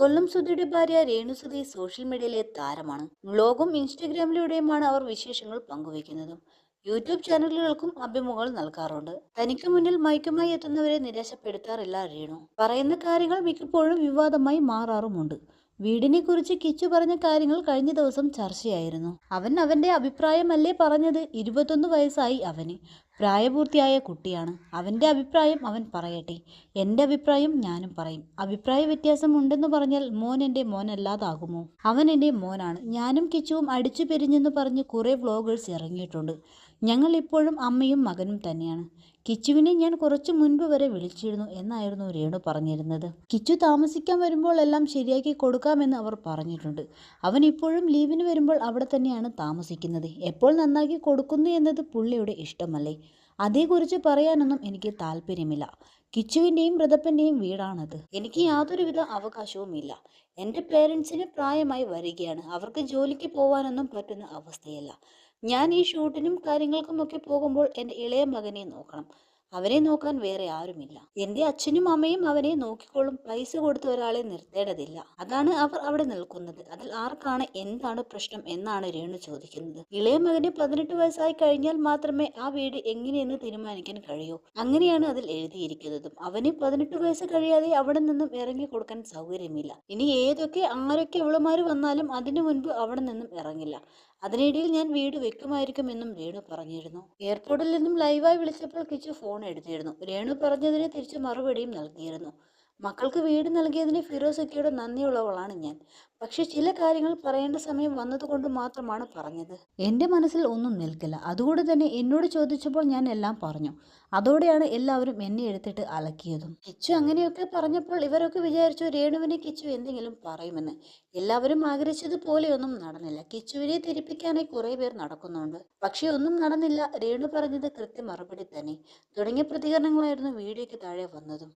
കൊല്ലം സുധിയുടെ ഭാര്യ രേണു സുധി സോഷ്യൽ മീഡിയയിലെ താരമാണ്. ബ്ലോഗും ഇൻസ്റ്റഗ്രാമിലൂടെയുമാണ് അവർ വിശേഷങ്ങൾ പങ്കുവയ്ക്കുന്നതും. യൂട്യൂബ് ചാനലുകൾക്കും അഭിമുഖങ്ങൾ നൽകാറുണ്ട്. തനിക്ക് മുന്നിൽ മയക്കുമായി എത്തുന്നവരെ നിരാശപ്പെടുത്താറില്ല രേണു. പറയുന്ന കാര്യങ്ങൾ മിക്കപ്പോഴും വിവാദമായി മാറാറുമുണ്ട്. വീടിനെ കുറിച്ച് കിച്ചു പറഞ്ഞ കാര്യങ്ങൾ കഴിഞ്ഞ ദിവസം ചർച്ചയായിരുന്നു. അവൻ അവന്റെ അഭിപ്രായമല്ലേ പറഞ്ഞത്? ഇരുപത്തൊന്ന് വയസ്സായി അവന്. പ്രായപൂർത്തിയായ കുട്ടിയാണ്. അവന്റെ അഭിപ്രായം അവൻ പറയട്ടെ. എന്റെ അഭിപ്രായം ഞാനും പറയും. അഭിപ്രായ വ്യത്യാസം ഉണ്ടെന്ന് പറഞ്ഞാൽ മോൻ എന്റെ മോനല്ലാതാകുമോ? അവൻ എന്റെ മോനാണ്. ഞാനും കിച്ചുവും അടിച്ചു പിരിഞ്ഞെന്ന് പറഞ്ഞ് കുറേ വ്ളോഗേഴ്സ് ഇറങ്ങിയിട്ടുണ്ട്. ഞങ്ങൾ ഇപ്പോഴും അമ്മയും മകനും തന്നെയാണ്. കിച്ചുവിനെ ഞാൻ കുറച്ചു മുൻപ് വരെ വിളിച്ചിരുന്നു എന്നായിരുന്നു രേണു പറഞ്ഞിരുന്നത്. കിച്ചു താമസിക്കാൻ വരുമ്പോൾ എല്ലാം ശരിയാക്കി കൊടുക്കാമെന്ന് അവർ പറഞ്ഞിട്ടുണ്ട്. അവൻ ഇപ്പോഴും ലീവിന് വരുമ്പോൾ അവിടെ തന്നെയാണ് താമസിക്കുന്നത്. എപ്പോൾ നന്നാക്കി കൊടുക്കുന്നു എന്നത് പുള്ളിയുടെ ഇഷ്ടമല്ലേ? അതേക്കുറിച്ച് പറയാനൊന്നും എനിക്ക് താല്പര്യമില്ല. കിച്ചുവിന്റെയും വൃതപ്പന്റെയും വീടാണത്. എനിക്ക് യാതൊരുവിധ അവകാശവുമില്ല. എന്റെ പേരൻസിന് പ്രായമായി വരികയാണ്. അവർക്ക് ജോലിക്ക് പോകാനൊന്നും പറ്റുന്ന അവസ്ഥയല്ല. ഞാൻ ഈ ഷൂട്ടിനും കാര്യങ്ങൾക്കുമൊക്കെ പോകുമ്പോൾ എന്റെ ഇളയ മകനെ നോക്കണം. അവനെ നോക്കാൻ വേറെ ആരുമില്ല. എന്റെ അച്ഛനും അമ്മയും അവനെ നോക്കിക്കോളും. പൈസ കൊടുത്ത ഒരാളെ നിർത്തേണ്ടതില്ല. അതാണ് അവർ അവിടെ നിൽക്കുന്നത്. അതിൽ ആർക്കാണ് എന്താണ് പ്രശ്നം എന്നാണ് രേണു ചോദിക്കുന്നത്. ഇളയ മകന് പതിനെട്ട് വയസ്സായി കഴിഞ്ഞാൽ മാത്രമേ ആ വീട് എങ്ങനെയെന്ന് തീരുമാനിക്കാൻ കഴിയൂ. അങ്ങനെയാണ് അതിൽ എഴുതിയിരിക്കുന്നതും. അവന് പതിനെട്ട് വയസ്സ് കഴിയാതെ അവിടെ നിന്നും ഇറങ്ങി കൊടുക്കാൻ സൗകര്യമില്ല. ഇനി ഏതൊക്കെ ആരൊക്കെ അവളുമാര് വന്നാലും അതിനു മുൻപ് അവിടെ നിന്നും ഇറങ്ങില്ല. അതിനിടയിൽ ഞാൻ വീട് വെക്കുമായിരിക്കുമെന്നും രേണു പറഞ്ഞിരുന്നു. എയർപോർട്ടിൽ നിന്നും ലൈവായി വിളിച്ചപ്പോൾ കിച്ചു ഫോൺ എടുത്തിരുന്നു. രേണു പറഞ്ഞതിന് തിരിച്ചു മറുപടിയും നൽകിയിരുന്നു. മക്കൾക്ക് വീട് നൽകിയതിന് ഫിറോസക്കിയുടെ നന്ദിയുള്ളവളാണ് ഞാൻ. പക്ഷെ ചില കാര്യങ്ങൾ പറയേണ്ട സമയം വന്നതുകൊണ്ട് മാത്രമാണ് പറഞ്ഞത്. എന്റെ മനസ്സിൽ ഒന്നും നിൽക്കില്ല. അതുകൊണ്ട് തന്നെ എന്നോട് ചോദിച്ചപ്പോൾ ഞാൻ എല്ലാം പറഞ്ഞു. അതോടെയാണ് എല്ലാവരും എന്നെ എടുത്തിട്ട് അലക്കിയതും. കിച്ചു അങ്ങനെയൊക്കെ പറഞ്ഞപ്പോൾ ഇവരൊക്കെ വിചാരിച്ചു രേണുവിനെ കിച്ചു എന്തെങ്കിലും പറയുമെന്ന്. എല്ലാവരും ആഗ്രഹിച്ചതുപോലെയൊന്നും നടന്നില്ല. കിച്ചുവിനെ തിരിപ്പിക്കാനായി കുറേ പേർ നടക്കുന്നുണ്ട്. പക്ഷേ ഒന്നും നടന്നില്ല. രേണു പറഞ്ഞത് കൃത്യ മറുപടി തന്നെ. തുടങ്ങിയ പ്രതികരണങ്ങളായിരുന്നു വീഡിയോയ്ക്ക് താഴെ വന്നതും.